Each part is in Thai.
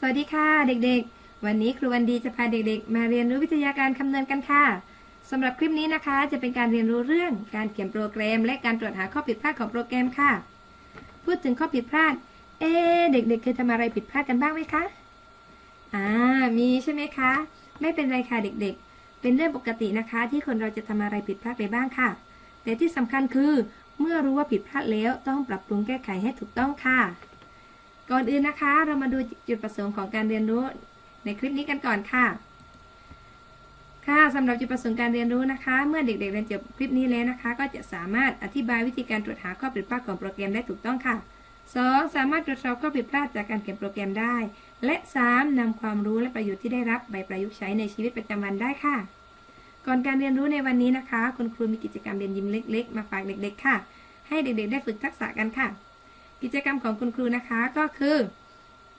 สวัสดีค่ะเด็กๆ วันนี้ครูวันดีจะพาเด็กๆ มาเรียนรู้วิทยาการคำนวณกันค่ะสำหรับคลิปนี้นะคะ จะเป็นการเรียนรู้เรื่องการเขียนโปรแกรม และการตรวจหาข้อผิดพลาดของโปรแกรมค่ะ พูดถึงข้อผิดพลาด เอ๊เด็กๆเคยทำอะไรผิดพลาดกันบ้างไหมคะอ่ามีใช่ไหมคะ ไม่เป็นไรค่ะเด็กๆ เป็นเรื่องปกตินะคะ ที่คนเราจะทำอะไรผิดพลาดไปบ้างค่ะ แต่ที่สำคัญคือ เมื่อรู้ว่าผิดพลาดแล้วต้องปรับปรุงแก้ไขให้ถูกต้องค่ะ ก่อนอื่นนะคะ เรามาดูจุดประสงค์ของการเรียนรู้ในคลิปนี้กันก่อนค่ะ ค่ะสำหรับจุดประสงค์การเรียนรู้นะคะ เมื่อเด็กๆเรียนจบคลิปนี้แล้วนะคะ ก็จะสามารถอธิบายวิธีการตรวจหาข้อผิดพลาดของโปรแกรมได้ถูกต้องค่ะ 2. สามารถตรวจสอบข้อผิดพลาดจากการเขียนโปรแกรมได้ และ 3. นำความรู้และประโยชน์ที่ได้รับไปประยุกต์ใช้ในชีวิตประจำวันได้ค่ะ ก่อนการเรียนรู้ในวันนี้นะคะ คุณครูมีกิจกรรมเรียนยิ้มเล็ก ๆ มาฝากเด็ก ๆ ค่ะ ให้เด็กๆ ได้ฝึกทักษะกันค่ะ กิจกรรมของคุณครูนะคะก็คือ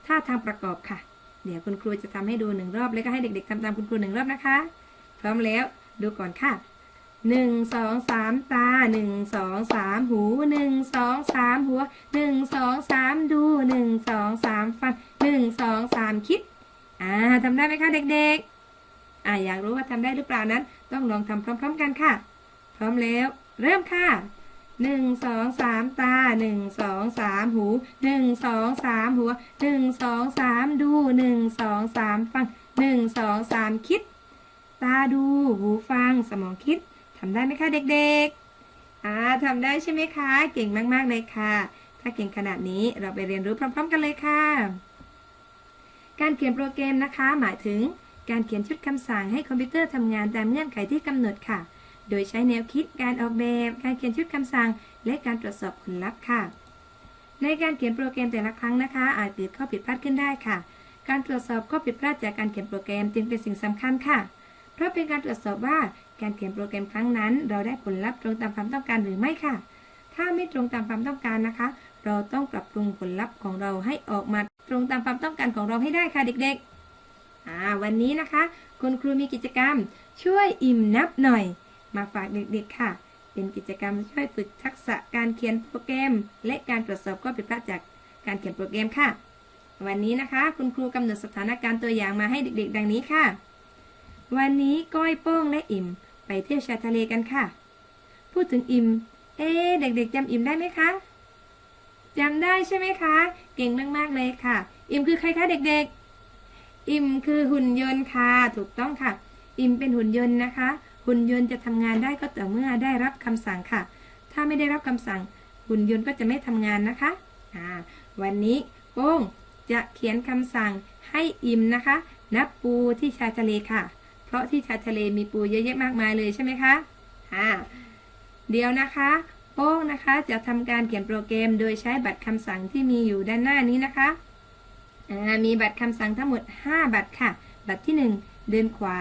ท่าทางประกอบค่ะ เดี๋ยวคุณครูจะทำให้ดูหนึ่งรอบแล้วก็ให้เด็ก ๆทำตามคุณครูหนึ่งรอบนะคะ พร้อมแล้วดูก่อนค่ะหนึ่งสองสามตาหนึ่งสองสามหูหนึ่งสองสามหัวหนึ่งสองสามดูหนึ่งสองสามฟังหนึ่งสองสามคิดอ่าทำได้ไหมคะเด็กๆอ่าอยากรู้ว่าทำได้หรือเปล่านั้น ต้องลองทำพร้อม ๆ กันค่ะ พร้อมแล้ว เริ่มค่ะ หนึ่งสองสามตาหนึ่งสองสามหูหนึ่งสองสามหัวหนึ่งสองสามดูหนึ่งสองสามฟังหนึ่งสองสามคิด ตาดูหูฟังสมองคิดทำได้ไหมคะเด็กๆอ่าทำได้ใช่ไหมคะ เก่งมากๆเลยค่ะ ถ้าเก่งขนาดนี้เราไปเรียนรู้พร้อม ๆ กันเลยค่ะ การเขียนโปรแกรมนะคะ หมายถึงการเขียนชุดคำสั่งให้คอมพิวเตอร์ทำงานตามเงื่อนไขที่กำหนดค่ะ โดยใช้แนวคิดการออกแบบ การเขียนชุดคำสั่ง และการตรวจสอบผลลัพธ์ค่ะ ในการเขียนโปรแกรมแต่ละครั้งนะคะ อาจเกิดข้อผิดพลาดขึ้นได้ค่ะ การตรวจสอบข้อผิดพลาดจากการเขียนโปรแกรมจึงเป็นสิ่งสำคัญค่ะ เพราะเป็นการตรวจสอบว่าการเขียนโปรแกรมครั้งนั้น เราได้ผลลัพธ์ตรงตามความต้องการหรือไม่ค่ะ ถ้าไม่ตรงตามความต้องการนะคะ เราต้องปรับปรุงผลลัพธ์ของเราให้ออกมาตรงตามความต้องการของเราให้ได้ค่ะเด็กๆวันนี้นะคะ คุณครูมีกิจกรรม ช่วยอิ่มนับหน่อย มาฝากเด็กๆค่ะ เป็นกิจกรรมช่วยฝึกทักษะการเขียนโปรแกรม และการตรวจสอบข้อผิดพลาดจากการเขียนโปรแกรมค่ะ วันนี้นะคะ คุณครูกำหนดสถานการณ์ตัวอย่างมาให้เด็กๆ ดังนี้ค่ะ วันนี้ก้อยโป้งและอิ่ม ไปเที่ยวชายทะเลกันค่ะ พูดถึงอิ่ม เอ๊เด็กๆจำอิ่มได้ไหมคะจำได้ใช่ไหมคะ เก่งมากๆเลยค่ะ อิ่มคือใครคะเด็กๆ อิ่มคือหุ่นยนต์ค่ะ ถูกต้องค่ะ อิ่มเป็นหุ่นยนต์นะคะ หุ่นยนต์จะทำงานได้ก็ต่อเมื่อได้รับคำสั่งค่ะ ถ้าไม่ได้รับคำสั่ง หุ่นยนต์ก็จะไม่ทำงานนะคะอ่าวันนี้โป้งจะเขียนคำสั่งให้อิ่มนะคะ นับปูที่ชายทะเลค่ะ เพราะที่ชายทะเลมีปูเยอะแยะมากมายเลยใช่ไหมคะอ่าเดี๋ยวนะคะโป้งนะคะจะทำการเขียนโปรแกรมโดยใช้บัตรคำสั่งที่มีอยู่ด้านหน้านี้นะคะมีบัตรคำสั่งทั้งหมด 5 บัตรค่ะ บัตรที่ 1 เดินขวา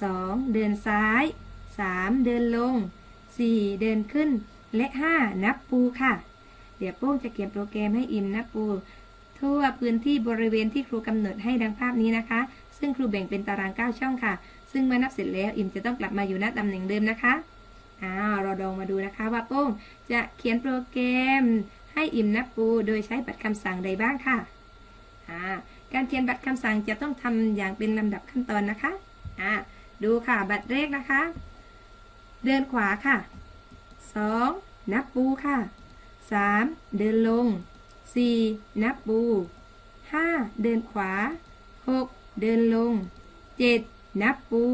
2 เดินซ้าย 3 เดินลง 4 เดินขึ้น และ 5 นับปูค่ะ เดี๋ยวโป้งจะเขียนโปรแกรมให้อิมนับปู ทั่วพื้นที่บริเวณที่ครูกำหนดให้ดังภาพนี้นะคะ ซึ่งครูแบ่งเป็นตาราง 9 ช่องค่ะ ซึ่งเมื่อนับเสร็จแล้วอิมจะต้องกลับมาอยู่ณตำแหน่งเดิมนะคะอ้าวเราลองมาดูนะคะว่าโป้งจะเขียนโปรแกรมให้อิมนับปู โดยใช้บัตรคำสั่งใดบ้างค่ะอ่าการเขียนบัตรคำสั่งจะต้องทำอย่างเป็นลำดับขั้นตอนนะคะอ่า ดูค่ะ บัตรแรกนะคะ เดินขวาค่ะ 2. นับปูค่ะ 3. เดินลง 4. นับปู 5. เดินขวา 6. เดินลง 7. นับปู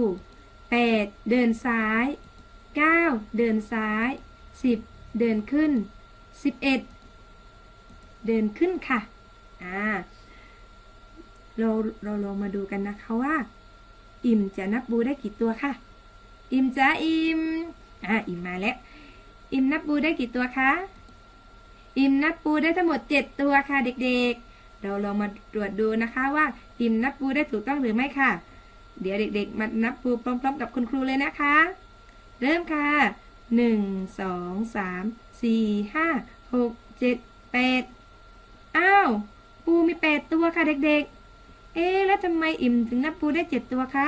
8. เดินซ้าย 9. เดินซ้าย 10. เดินขึ้น 11 เดินขึ้นค่ะ อ่า เราเราลองมาดูกันนะคะว่า อิ่มจะนับบูได้กี่ตัวคะอิ่มจ้าอิ่มอ่าอิ่มมาแล้ว อิ่มนับบูได้กี่ตัวคะอิ่มนับปูได้ทั้งหมด 7 ตัวค่ะเด็กๆ เราลองมาตรวจดูนะคะว่าอิ่มนับปูได้ถูกต้องหรือไม่ค่ะ เดี๋ยวเด็ก ๆ มานับปูพร้อมๆ กับคุณครูเลยนะคะ เริ่มค่ะ 1 2 3 4 5 6 7 8 อ้าว ปูมี 8 ตัวค่ะเด็กๆ เอ๊แล้วทำไมอิ่มถึงนับปูได้7ตัวคะ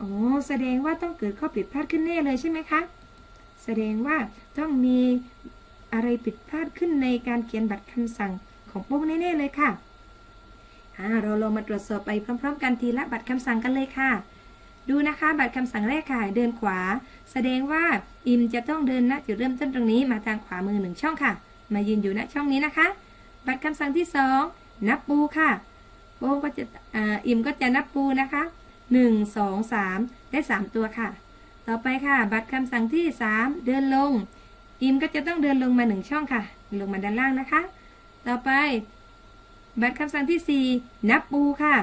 อ๋อแสดงว่าต้องเกิดข้อผิดพลาดขึ้นแน่เลยใช่ไหมคะ แสดงว่าต้องมีอะไรผิดพลาดขึ้นในการเขียนบัตรคำสั่งของโป้งแน่ๆเลยค่ะอ่าเราลองมาตรวจสอบไปพร้อม ๆ กันทีละบัตรคำสั่งกันเลยค่ะ ดูนะคะบัตรคำสั่งแรกค่ะเดินขวา แสดงว่าอิมจะต้องเดินณจุดเริ่มต้นตรงนี้มาทางขวามือหนึ่งช่องค่ะ มายืนอยู่ณช่องนี้นะคะ บัตรคำสั่งที่สอง นับปูค่ะโป้งก็จะอ่าอิมก็จะนับปูนะคะหนึ่งสองสามได้สามตัวค่ะ ต่อไปค่ะ บัตรคำสั่งที่สามเดินลง อิมก็จะต้องเดินลงมาหนึ่งช่องค่ะ ลงมาด้านล่างนะคะ ต่อไป บัตรคำสั่งที่4นับปูค่ะ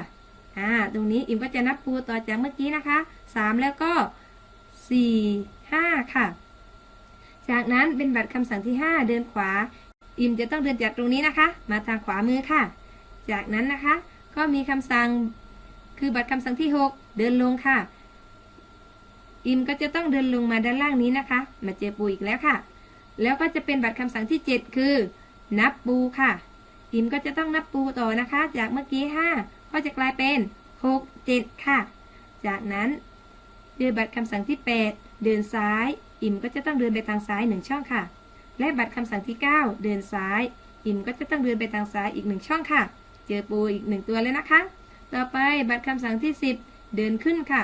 อ่าตรงนี้อิมก็จะนับปูต่อจากเมื่อกี้นะคะ3แล้วก็4 5ค่ะ จากนั้นเป็นบัตรคำสั่งที่5เดินขวา อิมจะต้องเดินจากตรงนี้นะคะ มาทางขวามือค่ะ จากนั้นนะคะ ก็มีคำสั่งคือบัตรคำสั่งที่ 6 เดินลงค่ะ อิมก็จะต้องเดินลงมาด้านล่างนี้นะคะ มาเจอปูอีกแล้วค่ะ แล้วก็จะเป็นบัตรคำสั่งที่ 7 คือ นับปูค่ะ อิมก็จะต้องนับปูต่อนะคะ จากเมื่อกี้ 5 ก็จะกลายเป็น 6 7 ค่ะ จากนั้นเดินบัตรคำสั่งที่ 8 เดินซ้าย อิมก็จะต้องเดินไปทางซ้าย 1 ช่องค่ะ และบัตรคำสั่งที่ 9 เดินซ้าย อิมก็จะต้องเดินไปทางซ้ายอีก 1 ช่องค่ะ เจอปูอีก1ตัวแล้วนะคะ ต่อไปบัตรคำสั่งที่ 10 เดินขึ้นค่ะ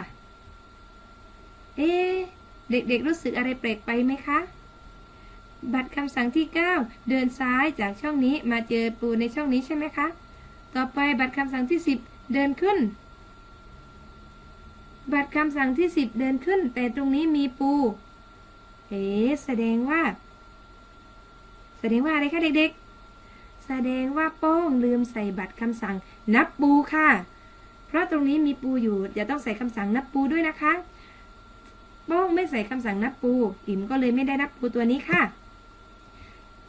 เอ๊ะเด็กๆรู้สึกอะไรแปลกไปไหมคะ บัตรคำสั่งที่ 9 เดินซ้ายจากช่องนี้มาเจอปูในช่องนี้ใช่ไหมคะ ต่อไปบัตรคำสั่งที่ 10 เดินขึ้น บัตรคำสั่งที่ 10 เดินขึ้น แต่ตรงนี้มีปู เอ๋แสดงว่า แสดงว่าอะไรคะเด็กๆ แสดงว่าโป้งลืมใส่บัตรคำสั่งนับปูค่ะ เพราะตรงนี้มีปูอยู่จะต้องใส่คำสั่งนับปูด้วยนะคะ โป้งไม่ใส่คำสั่งนับปู อิมก็เลยไม่ได้นับปูตัวนี้ค่ะ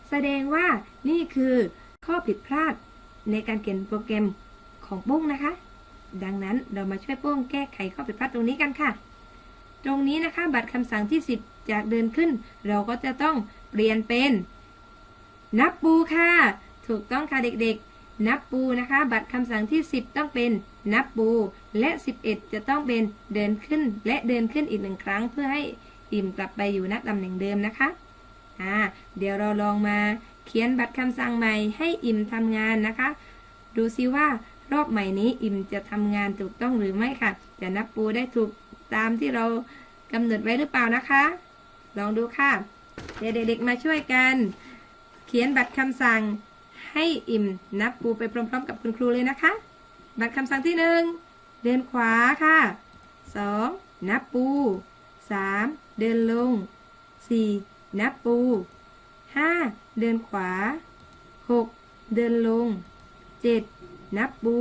แสดงว่านี่คือข้อผิดพลาดในการเขียนโปรแกรมของโป้งนะคะ ดังนั้นเรามาช่วยโป้งแก้ไขข้อผิดพลาดตรงนี้กันค่ะ ตรงนี้นะคะบัตรคำสั่งที่ 10 จากเดินขึ้น เราก็จะต้องเปลี่ยนเป็นนับปูค่ะ ถูกต้องค่ะเด็กๆ นับปูนะคะ บัตรคำสั่งที่ 10 ต้องเป็นนับปู และ 11 จะต้องเป็นเดินขึ้นและเดินขึ้นอีกหนึ่งครั้ง เพื่อให้อิ่มกลับไปอยู่ณตำแหน่งเดิมนะคะอ่าเดี๋ยวเราลองมาเขียนบัตรคำสั่งใหม่ให้อิ่มทำงานนะคะ ดูซิว่ารอบใหม่นี้อิ่มจะทำงานถูกต้องหรือไม่ค่ะ จะนับปูได้ถูกตามที่เรากำหนดไว้หรือเปล่านะคะ ลองดูค่ะ เดี๋ยวเด็กๆมาช่วยกัน เขียนบัตรคำสั่ง ให้อิ่มนับปูไปพร้อมๆ กับคุณครูเลยนะคะบัตรคำสั่งที่หนึ่งเดินขวาค่ะสองนับปูสามเดินลงสี่นับปู 5. เดินขวา 6. เดินลง 7. นับปู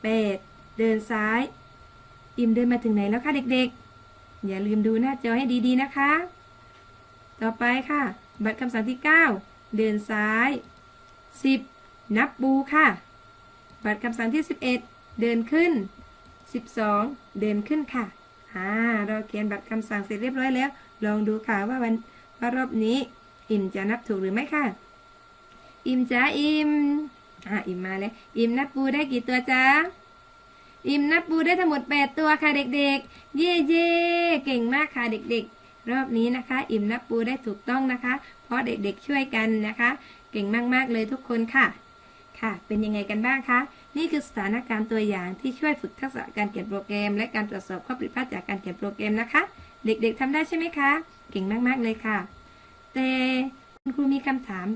8. เดินซ้าย อิ่มเดินมาถึงไหนแล้วคะเด็กๆ อย่าลืมดูหน้าจอให้ดีๆนะคะ ต่อไปค่ะ บัตรคำสั่งที่ 9 เดินซ้าย 10. นับปูค่ะ บัตรคำสั่งที่ 11 เดินขึ้น 12 เดินขึ้นค่ะอ่าเราเขียนบัตรคำสั่งเสร็จเรียบร้อยแล้ว ลองดูค่ะว่าวันว่ารอบนี้อิมจะนับถูกหรือไม่ค่ะ อิมจ้าอิมอ่าอิมมาเลยอิมนับปูได้กี่ตัวจ้าอิมนับปูได้ทั้งหมด 8 ตัวค่ะเด็กๆ เย่เย่เก่งมากค่ะเด็กๆ รอบนี้นะคะ อิมนับปูได้ถูกต้องนะคะ เพราะเด็กๆช่วยกันนะคะ ก่งมากๆเลยทุกคนค่ะค่ะ เป็นยังไงกันบ้างคะ นี่คือสถานการณ์ตัวอย่างที่ช่วยฝึกทักษะการเขียนโปรแกรม และการตรวจสอบข้อผิดพลาดจากการเขียนโปรแกรมนะคะ เด็กๆทำได้ใช่ไหมคะ เก่งมากๆเลยค่ะ แต่คุณครูมีคำถาม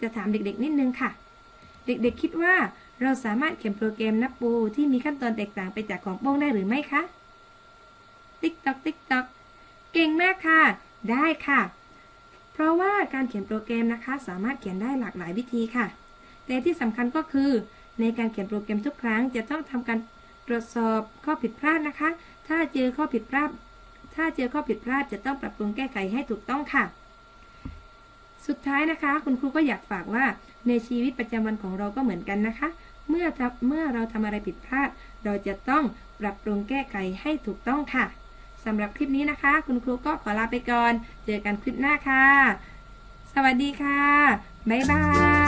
จะถามเด็กๆนิดนึงค่ะ เด็กๆคิดว่าเราสามารถเขียนโปรแกรมนับปูที่มีขั้นตอนแตกต่างไปจากของโป้งได้หรือไม่คะ ติ๊กตอกติ๊กตอกเก่งมากค่ะ ได้ค่ะ เพราะว่าการเขียนโปรแกรมนะคะ สามารถเขียนได้หลากหลายวิธีค่ะ แต่ที่สำคัญก็คือ ในการเขียนโปรแกรมทุกครั้ง จะต้องทำการตรวจสอบข้อผิดพลาดนะคะ ถ้าเจอข้อผิดพลาด ถ้าเจอข้อผิดพลาดจะต้องปรับปรุงแก้ไขให้ถูกต้องค่ะ สุดท้ายนะคะ คุณครูก็อยากฝากว่าในชีวิตประจำวันของเราก็เหมือนกันนะคะ เมื่อเมื่อเราทำอะไรผิดพลาด เราจะต้องปรับปรุงแก้ไขให้ถูกต้องค่ะ สำหรับคลิปนี้นะคะ คุณครูก็ขอลาไปก่อน เจอกันคลิปหน้าค่ะ สวัสดีค่ะ บ๊ายบาย